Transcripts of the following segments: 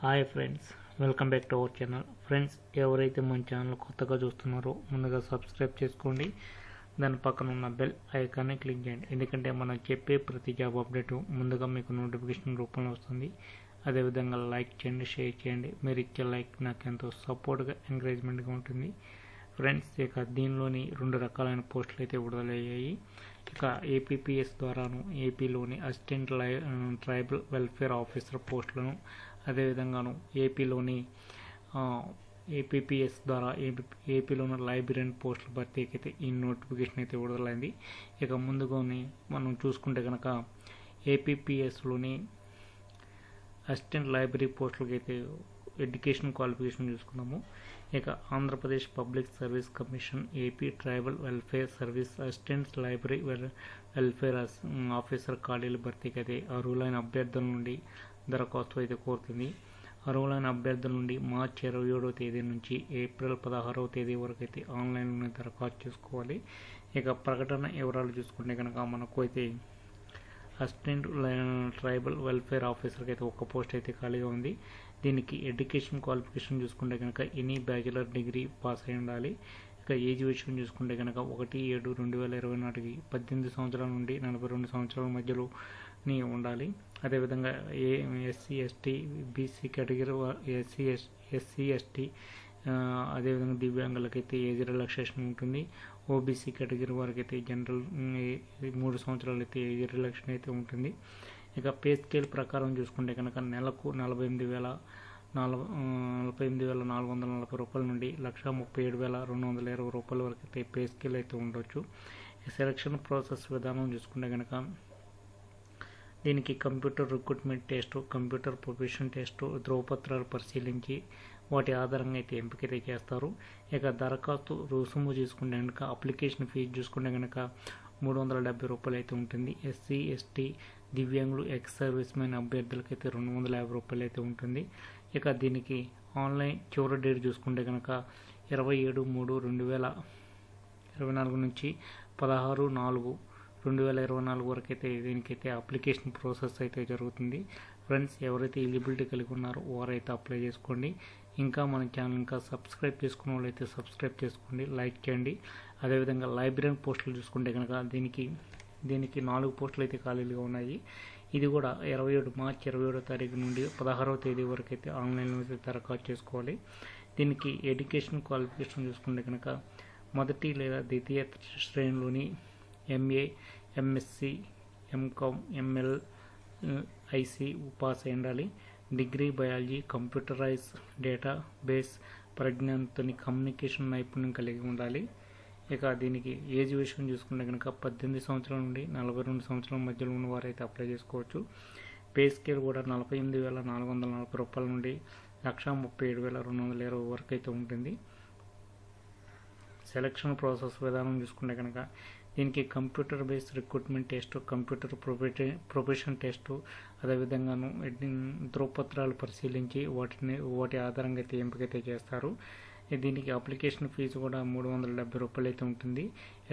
Hi friends welcome back to our channel friends ఎవరైతే మన channel కొత్తగా చూస్తున్నారో ముందుగా సబ్స్క్రైబ్ చేసుకోండి. దాని పక్కన ఉన్న బెల్ ఐకాన్ని క్లిక్ చేయండి. ఎందుకంటే మనం చెప్పే ప్రతి జాబ్ అప్డేట్ ముందుగా మీకు నోటిఫికేషన్ రూపంలో వస్తుంది. అదేవిధంగా లైక్ చేయండి షేర్ చేయండి. మీరు ఇచ్చే లైక్ నాకు ఎంతో సపోర్ట్గా ఎంకరేజ్మెంట్గా ఉంటుంది. ఫ్రెండ్స్ ఇక దీనిలోని రెండు రకాలైన పోస్టులు అయితే విడుదలయ్యాయి. ఇక ఏపీపీఎస్ ద్వారాను ఏపీలోని అసిస్టెంట్ లై ట్రైబల్ వెల్ఫేర్ ఆఫీసర్ పోస్టులను అదేవిధంగాను ఏపీలోని ఏపీపీఎస్ ద్వారా ఏపీ ఏపీలో ఉన్న లైబ్రరీన్ పోస్టుల భర్తీకి అయితే ఈ నోటిఫికేషన్ అయితే విడుదలైంది. ఇక ముందుగానే మనం చూసుకుంటే కనుక ఏపీపీఎస్లోని అసిస్టెంట్ లైబ్రరీ పోస్టులకి అయితే ఎడ్యుకేషన్ క్వాలిఫికేషన్ చూసుకున్నాము ఇక Andhra Pradesh public service commission AP tribal welfare service assistants library well welfare officer ఖాళీల భర్తీకి అయితే అర్హులైన అభ్యర్థుల నుండి దరఖాస్తు అయితే కోరుతుంది. అర్హులైన అభ్యర్థుల నుండి మార్చి ఇరవై ఏడవ తేదీ నుంచి ఏప్రిల్ పదహారవ తేదీ వరకు అయితే ఆన్లైన్లోనే దరఖాస్తు చేసుకోవాలి. ఇక ప్రకటన వివరాలు చూసుకుంటే కనుక మనకు అయితే అసిస్టెంట్ ట్రైబల్ వెల్ఫేర్ ఆఫీసర్కి అయితే ఒక పోస్ట్ అయితే ఖాళీగా ఉంది. దీనికి ఎడ్యుకేషన్ క్వాలిఫికేషన్ చూసుకుంటే కనుక ఎనీ బ్యాచిలర్ డిగ్రీ పాస్ అయి ఉండాలి. ఇక ఏజ్ విషయం చూసుకుంటే కనుక ఒకటి ఏడు రెండు వేల ఇరవై నాటికి పద్దెనిమిది సంవత్సరాల నుండి నలభై రెండు సంవత్సరాల మధ్యలో మధ్యలోని ఉండాలి. అదేవిధంగా ఏ SC ST BC category SC S SC ST అదేవిధంగా దివ్యాంగులకైతే ఏజ్ రిలాక్సేషన్ ఉంటుంది. ఓబీసీ కేటగిరీ వారికి అయితే జనరల్ మూడు సంవత్సరాలు అయితే ఏజ్ రిలాక్సేషన్ అయితే ఉంటుంది. ఇక పే స్కేల్ ప్రకారం చూసుకుంటే కనుక నెలకు నలభై ఎనిమిది వేల నాలుగు నలభై ఎనిమిది వేల నాలుగు వందల నలభై రూపాయల నుండి లక్ష ముప్పై ఏడు వేల రెండు వందల ఇరవై రూపాయల వరకు అయితే పే స్కేల్ అయితే ఉండొచ్చు. సెలక్షన్ ప్రాసెస్ విధానం చూసుకుంటే కనుక దీనికి computer recruitment test computer profession test ధ్రువపత్రాలు పరిశీలించి వాటి ఆధారంగా అయితే ఎంపిక అయితే చేస్తారు. ఇక దరఖాస్తు రుసుము చూసుకుంటే కనుక అప్లికేషన్ ఫీజు చూసుకుంటే కనుక మూడు వందల డెబ్బై రూపాయలు అయితే ఉంటుంది. ఎస్సీ ఎస్టీ దివ్యాంగులు ఎక్స్ సర్వీస్ మెన్ అభ్యర్థులకి అయితే రెండు వందల యాభై రూపాయలు అయితే ఉంటుంది. ఇక దీనికి ఆన్లైన్ చివరి డేట్ చూసుకుంటే కనుక ఇరవై ఏడు మూడు రెండు వేల ఇరవై నాలుగు నుంచి పదహారు నాలుగు రెండు వేల ఇరవై నాలుగు వరకు అయితే దీనికైతే అప్లికేషన్ ప్రాసెస్ అయితే జరుగుతుంది. ఫ్రెండ్స్ ఎవరైతే ఎలిజిబిలిటీ కలిగి ఉన్నారో వారైతే అప్లై చేసుకోండి. ఇంకా మన ఛానల్ ఇంకా సబ్స్క్రైబ్ చేసుకున్న వాళ్ళైతే సబ్స్క్రైబ్ చేసుకోండి లైక్ చేయండి. అదేవిధంగా లైబ్రరీ పోస్టులు చూసుకుంటే కనుక దీనికి దీనికి నాలుగు పోస్టులు అయితే ఖాళీలుగా ఉన్నాయి. ఇది కూడా ఇరవై ఏడు మార్చి ఇరవై ఏడో తారీఖు నుండి పదహారవ తేదీ వరకు అయితే ఆన్లైన్లో అయితే దరఖాస్తు చేసుకోవాలి. దీనికి ఎడ్యుకేషన్ క్వాలిఫికేషన్ చూసుకుంటే కనుక మొదటి లేదా ద్వితీయ శ్రేణిలోని MA MSc MCom ML IC pass అయి ఉండాలి degree biology computerise data base పరిజ్ఞానంతో కమ్యూనికేషన్ నైపుణ్యం కలిగి ఉండాలి. ఇక దీనికి ఏజ్ విషయం చూసుకుంటే కనుక పద్దెనిమిది సంవత్సరాల నుండి నలభై రెండు సంవత్సరాల మధ్యలో ఉన్న వారైతే అప్లై చేసుకోవచ్చు. పే స్కేల్ కూడా నలభై ఎనిమిది వేల నాలుగు వందల నలభై రూపాయల నుండి లక్ష ముప్పై ఏడు వేల రెండు వందల ఇరవై వరకు అయితే ఉంటుంది. సెలక్షన్ ప్రాసెస్ విధానం చూసుకుంటే కనుక దీనికి computer based recruitment test computer profession profession test అదేవిధంగాను ధ్రువపత్రాలు పరిశీలించి వాటిని వాటి ఆధారంగా అయితే ఎంపికైతే చేస్తారు. దీనికి అప్లికేషన్ ఫీజు కూడా మూడు వందల డెబ్బై రూపాయలు అయితే ఉంటుంది.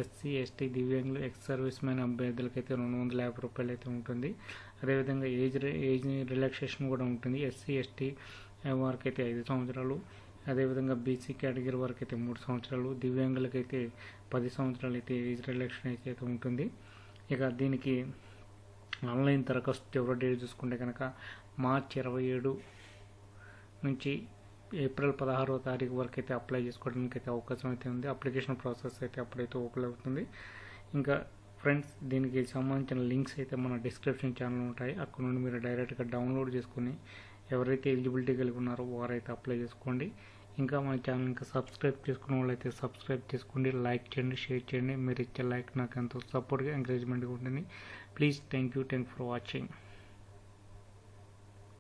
ఎస్సీ ఎస్టీ దివ్యాంగులు ఎక్స్ సర్వీస్ మ్యాన్ అభ్యర్థులకి అయితే రెండు వందల యాభై రూపాయలు అయితే ఉంటుంది. అదేవిధంగా ఏజ్ ఏజ్ రిలాక్సేషన్ కూడా ఉంటుంది. ఎస్సీ ఎస్టీ వారికి అయితే ఐదు సంవత్సరాలు. అదేవిధంగా బీసీ కేటగిరీ వరకు అయితే మూడు సంవత్సరాలు దివ్యాంగులకైతే పది సంవత్సరాలు అయితే ఏజ్ రిలాక్సేషన్ అయితే ఉంటుంది. ఇక దీనికి ఆన్లైన్ దరఖాస్తు చివరి డేట్ చూసుకుంటే కనుక మార్చి ఇరవై ఏడు నుంచి ఏప్రిల్ పదహారవ తారీఖు వరకు అయితే అప్లై చేసుకోవడానికి అయితే అవకాశం అయితే ఉంది. అప్లికేషన్ ప్రాసెస్ అయితే అప్పుడైతే ఓపెన్ అవుతుంది. ఇంకా ఫ్రెండ్స్ దీనికి సంబంధించిన లింక్స్ అయితే మన డిస్క్రిప్షన్ ఛానల్ ఉంటాయి. అక్కడ నుండి మీరు డైరెక్ట్గా డౌన్లోడ్ చేసుకొని ఎవరైతే ఎలిజిబిలిటీ కలిగి ఉన్నారో వారైతే అప్లై చేసుకోండి. ఇంకా మన ఛానల్ ఇంకా సబ్స్క్రైబ్ చేసుకున్న వాళ్ళైతే సబ్స్క్రైబ్ చేసుకోండి లైక్ చేయండి షేర్ చేయండి. మీరు ఇచ్చే లైక్ నాకు ఎంతో సపోర్ట్గా ఎంకరేజ్మెంట్గా ఉంటుంది. Please thank you thank for watching